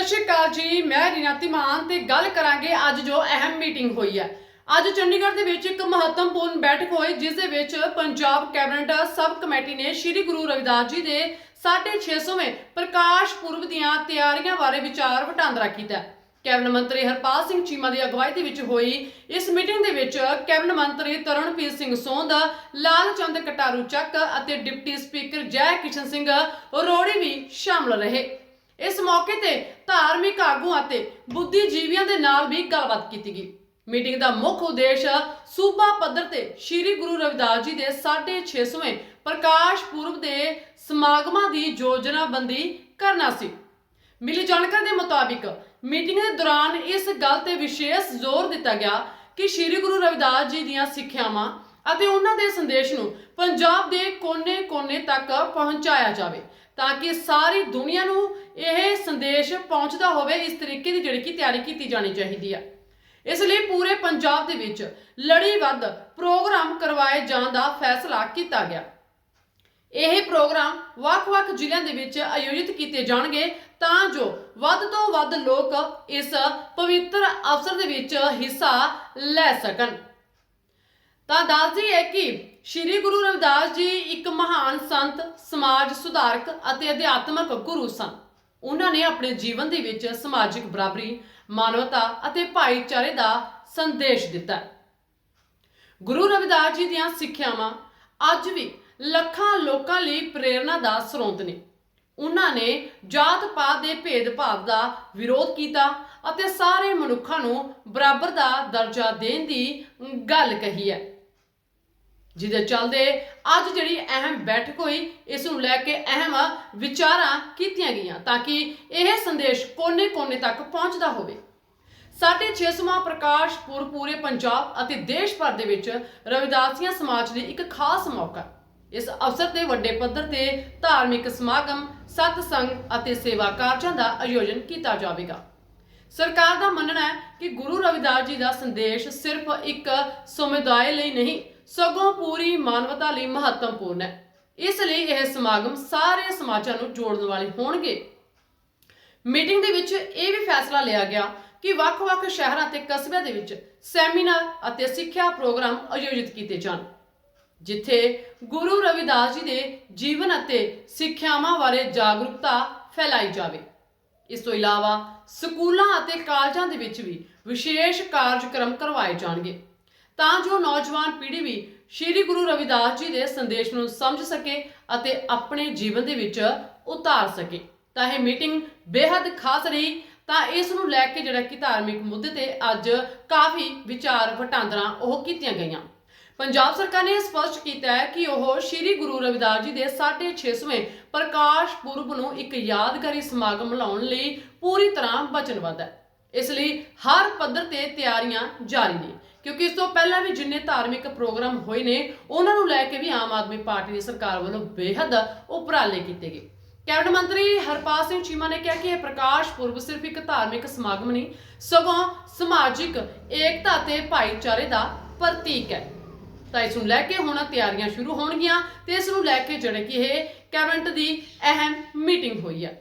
ਸਤਿ ਸ਼੍ਰੀ ਅਕਾਲ ਜੀ, ਮੈਂ ਰੀਨਾ ਮਾਨ ਤੇ ਗੱਲ ਕਰਾਂਗੇ ਅੱਜ ਜੋ ਅਹਿਮ ਮੀਟਿੰਗ ਹੋਈ ਹੈ। ਅੱਜ ਚੰਡੀਗੜ੍ਹ ਦੇ ਵਿੱਚ ਇੱਕ ਮਹੱਤਵਪੂਰਨ ਬੈਠਕ ਹੋਈ, ਜਿਸ ਦੇ ਵਿੱਚ ਪੰਜਾਬ ਕੈਬਨਿਟ ਸਬ ਕਮੇਟੀ ਨੇ ਸ੍ਰੀ ਗੁਰੂ ਰਵਿਦਾਸ ਜੀ ਦੇ 650ਵੇਂ ਪ੍ਰਕਾਸ਼ ਪੁਰਬ ਦੀਆਂ ਤਿਆਰੀਆਂ ਬਾਰੇ ਵਿਚਾਰ ਵਟਾਂਦਰਾ ਕੀਤਾ ਕੈਬਨਿਟ ਮੰਤਰੀ ਹਰਪਾਲ ਸਿੰਘ ਚੀਮਾ ਦੀ ਅਗਵਾਈ ਦੇ ਵਿੱਚ ਹੋਈ ਇਸ ਮੀਟਿੰਗ ਦੇ ਵਿੱਚ ਕੈਬਨਿਟ ਮੰਤਰੀ ਤਰਨਪ੍ਰੀਤ ਸਿੰਘ ਸੋਂਦ ਲਾਲਚੰਦ ਕਟਾਰੂ ਚੱਕ ਅਤੇ ਡਿਪਟੀ ਸਪੀਕਰ ਜੈ ਕਿਸ਼ਨ ਸਿੰਘ ਰੋੜੀ ਵੀ ਸ਼ਾਮਲ ਰਹੇ। ਇਸ ਮੌਕੇ ਤੇ ਧਾਰਮਿਕ ਆਗੂਆਂ ਅਤੇ ਬੁੱਧੀਜੀਵੀਆਂ ਦੇ ਨਾਲ ਵੀ ਗੱਲਬਾਤ ਕੀਤੀ ਗਈ। ਮੀਟਿੰਗ ਦਾ ਮੁੱਖ ਉਦੇਸ਼ ਸੂਬਾ ਪੱਧਰ ਤੇ ਸ੍ਰੀ ਗੁਰੂ ਰਵਿਦਾਸ ਜੀ ਦੇ 650ਵੇਂ ਪ੍ਰਕਾਸ਼ ਪੁਰਬ ਦੇ ਸਮਾਗਮਾਂ ਦੀ ਯੋਜਨਾਬੰਦੀ ਕਰਨਾ ਸੀ। ਮਿਲੀ ਜਾਣਕਾਰੀ ਦੇ ਮੁਤਾਬਿਕ ਮੀਟਿੰਗ ਦੇ ਦੌਰਾਨ ਇਸ ਗੱਲ ਤੇ ਵਿਸ਼ੇਸ਼ ਜ਼ੋਰ ਦਿੱਤਾ ਗਿਆ ਕਿ ਸ੍ਰੀ ਗੁਰੂ ਰਵਿਦਾਸ ਜੀ ਦੀਆਂ ਸਿੱਖਿਆਵਾਂ ਅਤੇ ਉਹਨਾਂ ਦੇ ਸੰਦੇਸ਼ ਨੂੰ ਪੰਜਾਬ ਦੇ ਕੋਨੇ-ਕੋਨੇ ਤੱਕ ਪਹੁੰਚਾਇਆ ਜਾਵੇ। ਤਾਂ ਕਿ ਸਾਰੀ ਦੁਨੀਆ ਨੂੰ ਇਹ ਸੰਦੇਸ਼ ਪਹੁੰਚਦਾ ਹੋਵੇ, ਇਸ ਤਰੀਕੇ ਦੀ ਜਿਹੜੀ ਕਿ ਤਿਆਰੀ ਕੀਤੀ ਜਾਣੀ ਚਾਹੀਦੀ ਹੈ ਇਸ ਲਈ ਪੂਰੇ ਪੰਜਾਬ ਦੇ ਵਿੱਚ ਲੜੀਬੱਧ ਪ੍ਰੋਗਰਾਮ ਕਰਵਾਏ ਜਾਣ ਦਾ ਫੈਸਲਾ ਕੀਤਾ ਗਿਆ। ਇਹ ਪ੍ਰੋਗਰਾਮ ਵੱਖ-ਵੱਖ ਜ਼ਿਲ੍ਹਿਆਂ ਦੇ ਵਿੱਚ ਆਯੋਜਿਤ ਕੀਤੇ ਜਾਣਗੇ ਤਾਂ ਜੋ ਵੱਧ ਤੋਂ ਵੱਧ ਲੋਕ ਇਸ ਪਵਿੱਤਰ ਅਵਸਰ ਦੇ ਵਿੱਚ ਹਿੱਸਾ ਲੈ ਸਕਣ। ਤਾਂ ਦੱਸਦੀ ਹੈ ਕਿ ਸ੍ਰੀ ਗੁਰੂ ਰਵਿਦਾਸ ਜੀ ਇੱਕ ਮਹਾਨ ਸੰਤ, ਸਮਾਜ ਸੁਧਾਰਕ ਅਤੇ ਅਧਿਆਤਮਕ ਗੁਰੂ ਸਨ। ਉਹਨਾਂ ਨੇ ਆਪਣੇ ਜੀਵਨ ਦੇ ਵਿੱਚ ਸਮਾਜਿਕ ਬਰਾਬਰੀ, ਮਾਨਵਤਾ ਅਤੇ ਭਾਈਚਾਰੇ ਦਾ ਸੰਦੇਸ਼ ਦਿੱਤਾ ਗੁਰੂ ਰਵਿਦਾਸ ਜੀ ਦੀਆਂ ਸਿੱਖਿਆਵਾਂ ਅੱਜ ਵੀ ਲੱਖਾਂ ਲੋਕਾਂ ਲਈ ਪ੍ਰੇਰਣਾ ਦਾ ਸਰੋਤ ਨੇ। ਉਹਨਾਂ ਨੇ ਜਾਤ ਪਾਤ ਦੇ ਭੇਦਭਾਵ ਦਾ ਵਿਰੋਧ ਕੀਤਾ ਅਤੇ ਸਾਰੇ ਮਨੁੱਖਾਂ ਨੂੰ ਬਰਾਬਰ ਦਾ ਦਰਜਾ ਦੇਣ ਦੀ ਗੱਲ ਕਹੀ ਹੈ। ਜਿਹਦੇ ਚੱਲਦੇ ਅੱਜ ਜਿਹੜੀ ਅਹਿਮ ਬੈਠਕ ਹੋਈ, ਇਸ ਨੂੰ ਲੈ ਕੇ ਅਹਿਮ ਵਿਚਾਰਾਂ ਕੀਤੀਆਂ ਗਈਆਂ ਤਾਂ ਕਿ ਇਹ ਸੰਦੇਸ਼ ਕੋਨੇ-ਕੋਨੇ ਤੱਕ ਪਹੁੰਚਦਾ ਹੋਵੇ। ਸਾਡੇ 6ਵਾਂ ਪ੍ਰਕਾਸ਼ ਪੁਰਬ ਪੂਰੇ ਪੰਜਾਬ ਅਤੇ ਦੇਸ਼ ਭਰ ਦੇ ਵਿੱਚ ਰਵਿਦਾਸੀਆਂ ਸਮਾਜ ਲਈ ਇੱਕ ਖਾਸ ਮੌਕਾ। ਇਸ ਅਵਸਰ ਤੇ ਵੱਡੇ ਪੱਧਰ ਤੇ ਧਾਰਮਿਕ ਸਮਾਗਮ, ਸਤਸੰਗ ਅਤੇ ਸੇਵਾ ਕਾਰਜਾਂ ਦਾ ਆਯੋਜਨ ਕੀਤਾ ਜਾਵੇਗਾ। ਸਰਕਾਰ ਦਾ ਮੰਨਣਾ ਹੈ ਕਿ ਗੁਰੂ ਰਵਿਦਾਸ ਜੀ ਦਾ ਸੰਦੇਸ਼ ਸਿਰਫ ਇੱਕ ਸਮੁਦਾਇ ਲਈ ਨਹੀਂ ਸਗੋਂ ਪੂਰੀ ਮਾਨਵਤਾ ਲਈ ਮਹੱਤਵਪੂਰਨ ਹੈ। ਇਸ ਲਈ ਇਹ ਸਮਾਗਮ ਸਾਰੇ ਸਮਾਜਾਂ ਨੂੰ ਜੋੜਨ ਵਾਲੇ ਹੋਣਗੇ। ਮੀਟਿੰਗ ਦੇ ਵਿੱਚ ਇਹ ਵੀ ਫੈਸਲਾ ਲਿਆ ਗਿਆ ਕਿ ਵੱਖ-ਵੱਖ ਸ਼ਹਿਰਾਂ ਤੇ ਕਸਬਿਆਂ ਦੇ ਵਿੱਚ ਸੈਮੀਨਾਰ ਅਤੇ ਸਿੱਖਿਆ ਪ੍ਰੋਗਰਾਮ ਆਯੋਜਿਤ ਕੀਤੇ ਜਾਣ, ਜਿੱਥੇ ਗੁਰੂ ਰਵਿਦਾਸ ਜੀ ਦੇ ਜੀਵਨ ਅਤੇ ਸਿੱਖਿਆਵਾਂ ਬਾਰੇ ਜਾਗਰੂਕਤਾ ਫੈਲਾਈ ਜਾਵੇ। ਇਸ ਤੋਂ ਇਲਾਵਾ ਸਕੂਲਾਂ ਅਤੇ ਕਾਲਜਾਂ ਦੇ ਵਿੱਚ ਵੀ ਵਿਸ਼ੇਸ਼ ਕਾਰਜਕ੍ਰਮ ਕਰਵਾਏ ਜਾਣਗੇ। ਤਾਂ ਜੋ ਨੌਜਵਾਨ ਪੀੜ੍ਹੀ ਵੀ ਸ੍ਰੀ ਗੁਰੂ ਰਵਿਦਾਸ ਜੀ ਦੇ ਸੰਦੇਸ਼ ਨੂੰ ਸਮਝ ਸਕੇ ਅਤੇ ਆਪਣੇ ਜੀਵਨ ਦੇ ਵਿੱਚ ਉਤਾਰ ਸਕੇ। ਤਾਂ ਇਹ ਮੀਟਿੰਗ ਬੇहद ਖਾਸ ਰਹੀ, ਤਾਂ ਇਸ ਨੂੰ ਲੈ ਕੇ ਜਿਹੜਾ ਕਿ ਧਾਰਮਿਕ ਮੁੱਦੇ ਤੇ ਅੱਜ ਕਾਫੀ ਵਿਚਾਰ ਵਟਾਂਦਰਾਂ ਉਹ ਕੀਤੀਆਂ ਗਈਆਂ। ਪੰਜਾਬ ਸਰਕਾਰ ਨੇ ਸਪਸ਼ਟ ਕੀਤਾ ਹੈ ਕਿ ਉਹ ਸ੍ਰੀ ਗੁਰੂ ਰਵਿਦਾਸ ਜੀ ਦੇ 650ਵੇਂ ਪ੍ਰਕਾਸ਼ ਪੁਰਬ ਨੂੰ ਇੱਕ ਯਾਦਗਾਰੀ ਸਮਾਗਮ ਲਾਉਣ ਲਈ ਪੂਰੀ ਤਰ੍ਹਾਂ ਵਚਨਬੱਧ ਹੈ। ਇਸ ਲਈ ਹਰ ਪੱਧਰ ਤੇ ਤਿਆਰੀਆਂ ਜਾਰੀ ਨੇ। ਕਿਉਂਕਿ ਇਸ ਤੋਂ ਪਹਿਲਾਂ ਵੀ ਜਿੰਨੇ ਧਾਰਮਿਕ ਪ੍ਰੋਗਰਾਮ ਹੋਏ ਨੇ, ਉਹਨਾਂ ਨੂੰ ਲੈ ਕੇ ਵੀ ਆਮ ਆਦਮੀ ਪਾਰਟੀ ਦੀ ਸਰਕਾਰ ਵੱਲੋਂ ਬੇਹੱਦ ਉਪਰਾਲੇ ਕੀਤੇ ਗਏ। ਕੈਬਨਿਟ ਮੰਤਰੀ ਹਰਪਾਲ ਸਿੰਘ ਚੀਮਾ ਨੇ ਕਿਹਾ ਕਿ ਇਹ ਪ੍ਰਕਾਸ਼ ਪੁਰਬ ਸਿਰਫ ਇੱਕ ਧਾਰਮਿਕ ਸਮਾਗਮ ਨਹੀਂ, ਸਗੋਂ ਸਮਾਜਿਕ ਏਕਤਾ ਤੇ ਭਾਈਚਾਰੇ ਦਾ ਪ੍ਰਤੀਕ ਹੈ। ਤਾਂ ਇਸ ਨੂੰ ਲੈ ਕੇ ਹੁਣ ਤਿਆਰੀਆਂ ਸ਼ੁਰੂ ਹੋਣਗੀਆਂ ਤੇ ਇਸ ਨੂੰ ਲੈ ਕੇ ਜਿਹੜੇ ਕਿ ਇਹ ਕੈਬਨਿਟ ਦੀ ਅਹਿਮ ਮੀਟਿੰਗ ਹੋਈ ਹੈ।